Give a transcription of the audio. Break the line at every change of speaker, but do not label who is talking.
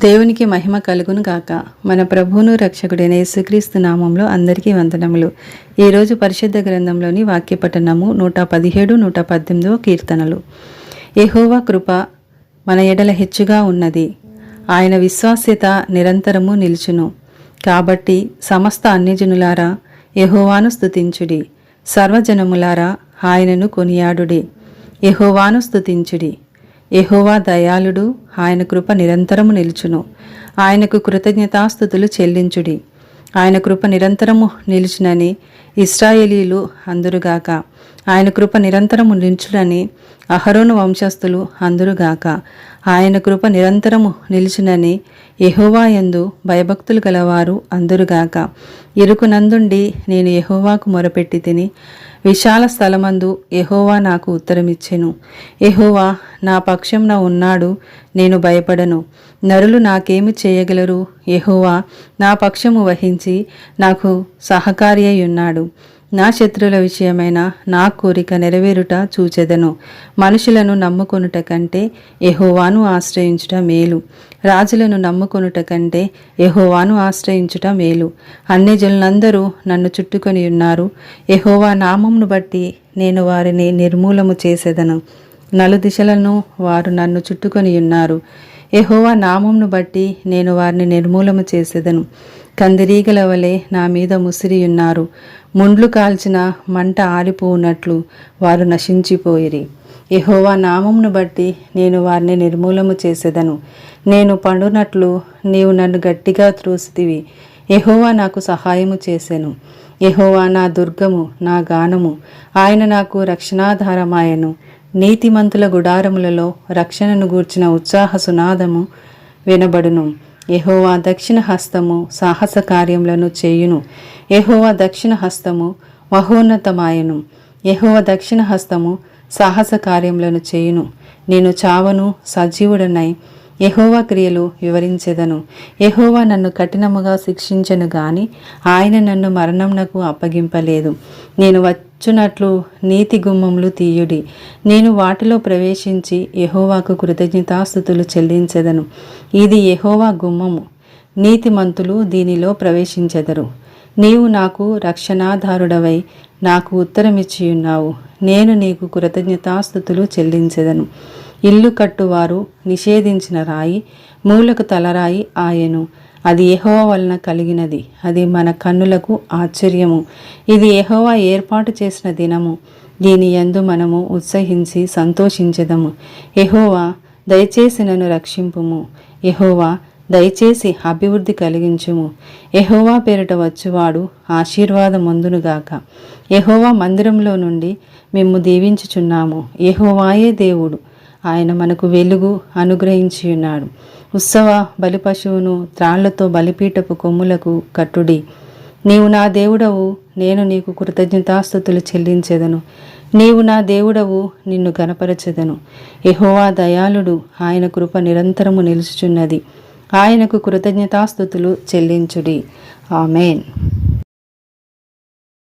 దేవునికి మహిమ కలుగును గాక. మన ప్రభువును రక్షకుడైన యేసుక్రీస్తు నామంలో అందరికీ వందనములు. ఈరోజు పరిశుద్ధ గ్రంథంలోని వాక్య పఠనము నూట పదిహేడు నూట పద్దెనిమిదవ కీర్తనలు. ఎహోవా కృప మన ఎడల హెచ్చుగా ఉన్నది. ఆయన విశ్వాస్యత నిరంతరము నిలుచును. కాబట్టి సమస్త అన్యజనులారా ఎహోవాను స్థుతించుడి సర్వజనములారా ఆయనను కొనియాడుడి. ఎహోవాను స్థుతించుడి ఎహోవా దయాళుడు ఆయన కృప నిరంతరము నిలుచును. ఆయనకు కృతజ్ఞతాస్థుతులు చెల్లించుడి. ఆయన కృప నిరంతరము నిలిచినని ఇస్రాయేలీలు అందురుగాక. ఆయన కృప నిరంతరము నిలుచునని అహరోను వంశస్థులు అందురుగాక. ఆయన కృప నిరంతరము నిలుచునని యహోవాయందు భయభక్తులు గలవారు అందురుగాక. ఇరుకునందుండి నేను యహోవాకు మొరపెట్టి తిని విశాల స్థలమందు యహోవా నాకు ఉత్తరమిచ్చెను. యహోవా నా పక్షంన ఉన్నాడు నేను భయపడను. నరులు నాకేమి చేయగలరు? యహోవా నా పక్షము వహించి నాకు సహకారి అయి ఉన్నాడు నా శత్రుల విషయమైన నా కోరిక నెరవేరుట చూచెదను. మనుషులను నమ్ముకొనుట కంటే ఎహోవాను ఆశ్రయించుట మేలు. రాజులను నమ్ముకొనుట కంటే ఎహోవాను ఆశ్రయించుట మేలు. అన్యజనులందరూ నన్ను చుట్టుకొని ఉన్నారు. ఎహోవా నామంను బట్టి నేను వారిని నిర్మూలము చేసేదను. నలుదిశలను వారు నన్ను చుట్టుకొని ఉన్నారు. ఎహోవా నామంను బట్టి నేను వారిని నిర్మూలము చేసేదను. కందిరీగల వలె నా మీద ముసిరియున్నారు. ముండ్లు కాల్చిన మంట ఆరిపోనట్లు వారు నశించిపోయిరి. ఎహోవా నామమును బట్టి నేను వారిని నిర్మూలము చేసేదను. నేను పండునట్లు నీవు నన్ను గట్టిగా త్రోసితివి. ఎహోవా నాకు సహాయము చేసెను. ఎహోవా నా దుర్గము నా గానము. ఆయన నాకు రక్షణాధారమాయను. నీతిమంతుల గుడారములలో రక్షణను గూర్చిన ఉత్సాహ సునాదము వినబడును. ఎహోవా దక్షిణ హస్తము సాహస కార్యములను చేయును. ఎహోవా దక్షిణ హస్తము మహోన్నతమాయను. ఎహోవ దక్షిణ హస్తము సాహస కార్యములను చేయును. నేను చావను సజీవుడనై ఎహోవా క్రియలు వివరించెదను. ఎహోవా నన్ను కఠినముగా శిక్షించను గాని ఆయన నన్ను మరణంనకు అప్పగింపలేదు. నేను వచ్చునట్లు నీతి గుమ్మములు తీయుడి. నేను వాటిలో ప్రవేశించి ఎహోవాకు కృతజ్ఞతాస్థుతులు చెల్లించెదను. ఇది యెహోవా గుమ్మము. నీతిమంతులు దీనిలో ప్రవేశించెదరు. నీవు నాకు రక్షణాధారుడవై నాకు ఉత్తరమిచ్చియున్నావు. నేను నీకు కృతజ్ఞతాస్థుతులు చెల్లించెదను. ఇల్లు కట్టువారు నిషేధించిన రాయి మూలకు తలరాయి ఆయను. అది ఎహోవా వలన కలిగినది. అది మన కన్నులకు ఆశ్చర్యము. ఇది ఎహోవా ఏర్పాటు చేసిన దినము. దీని యందు మనము ఉత్సహించి సంతోషించదము. ఎహోవా దయచేసి నన్ను రక్షింపుము. ఎహోవా దయచేసి అభివృద్ధి కలిగించుము. ఎహోవా పేరిట వచ్చువాడు ఆశీర్వాదమందునుగాక ఎహోవా మందిరంలో నుండి మేము దీవించుచున్నాము. ఎహోవాయే దేవుడు. ఆయన మనకు వెలుగు అనుగ్రహించి ఉన్నాడు. ఉత్సవ బలిపశువును త్రాళ్ళతో బలిపీఠపు కొమ్ములకు కట్టుడి. నీవు నా దేవుడవు నేను నీకు కృతజ్ఞతాస్థుతులు చెల్లించెదను. నీవు నా దేవుడవు నిన్ను గనపరచెదను ఎహోవా దయాళుడు ఆయన కృప నిరంతరము నిలుచుచున్నది. ఆయనకు కృతజ్ఞతాస్థుతులు చెల్లించుడి. ఆమెన్.